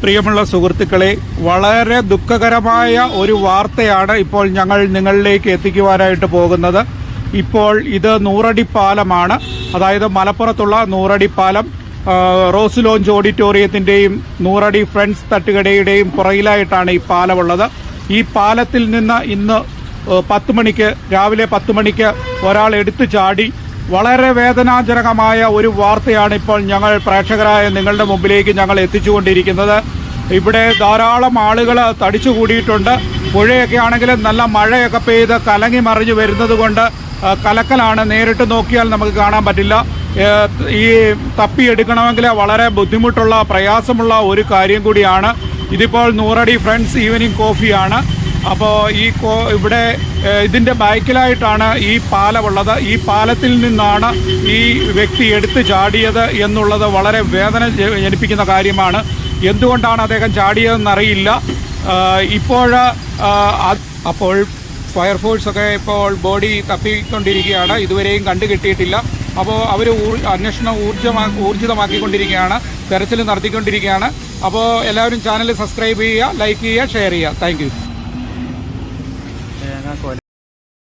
പ്രിയമുള്ള സുഹൃത്തുക്കളെ വളരെ ദുഃഖകരമായ ഒരു വാർത്തയാണ് ഇപ്പോൾ ഞങ്ങൾ നിങ്ങളിലേക്ക് എത്തിക്കുവാനായിട്ട് പോകുന്നത്. ഇപ്പോൾ ഇത് നൂറടി പാലമാണ്. അതായത് മലപ്പുറത്തുള്ള നൂറടി പാലം റോസ് ലോഞ്ച് ഓഡിറ്റോറിയത്തിന്റെയും നൂറടി ഫ്രണ്ട്സ് തട്ടുകടയുടെയും പുറകിലായിട്ടാണ് ഈ പാലമുള്ളത്. ഈ പാലത്തിൽ നിന്ന് ഇന്ന് പത്ത് മണിക്ക് രാവിലെ പത്ത് മണിക്ക് ഒരാൾ എടുത്തു ചാടി വളരെ വേദനാജനകമായ ഒരു വാർത്തയാണ് ഇപ്പോൾ ഞങ്ങൾ പ്രേക്ഷകരായ നിങ്ങളുടെ മുമ്പിലേക്ക് ഞങ്ങൾ എത്തിച്ചുകൊണ്ടിരിക്കുന്നത്. ഇവിടെ ധാരാളം ആളുകൾ തടിച്ചുകൂടിയിട്ടുണ്ട്. പുഴയൊക്കെ ആണെങ്കിലും നല്ല മഴയൊക്കെ പെയ്ത് കലങ്ങി മറിഞ്ഞു വരുന്നത് കൊണ്ട് കലക്കലാണ് നേരിട്ട് നോക്കിയാൽ നമുക്ക് കാണാൻ പറ്റില്ല. ഈ തപ്പിയെടുക്കണമെങ്കിൽ വളരെ ബുദ്ധിമുട്ടുള്ള പ്രയാസമുള്ള ഒരു കാര്യം കൂടിയാണ്. ഇതിപ്പോൾ നൂറടി ഫ്രണ്ട്സ് ഈവനിങ് കോഫിയാണ്. അപ്പോൾ ഈ ഇവിടെ ഇതിന്റെ ബാക്കിലായിട്ടാണ് ഈ പാലമുള്ളത് ഈ പാലത്തിൽ നിന്നാണ് ഈ വ്യക്തി എടുത്തു ചാടിയത് എന്നുള്ളത് വളരെ വേദന ജനിപ്പിക്കുന്ന കാര്യമാണ്. എന്തുകൊണ്ടാണ് അദ്ദേഹം ചാടിയതെന്നറിയില്ല. ഇപ്പോൾ അപ്പോൾ ഫയർഫോഴ്സൊക്കെ ഇപ്പോൾ ബോഡി തപ്പിക്കൊണ്ടിരിക്കുകയാണ്. ഇതുവരെയും കണ്ടു കിട്ടിയിട്ടില്ല അപ്പോൾ അവർ അന്വേഷണം ഊർജമാ ഊർജിതമാക്കിക്കൊണ്ടിരിക്കുകയാണ്. തെരച്ചിൽ നടത്തിക്കൊണ്ടിരിക്കുകയാണ്. അപ്പോൾ എല്ലാവരും ചാനൽ സബ്സ്ക്രൈബ് ചെയ്യുക ലൈക്ക് ചെയ്യുക ഷെയർ ചെയ്യുക. Thank acá con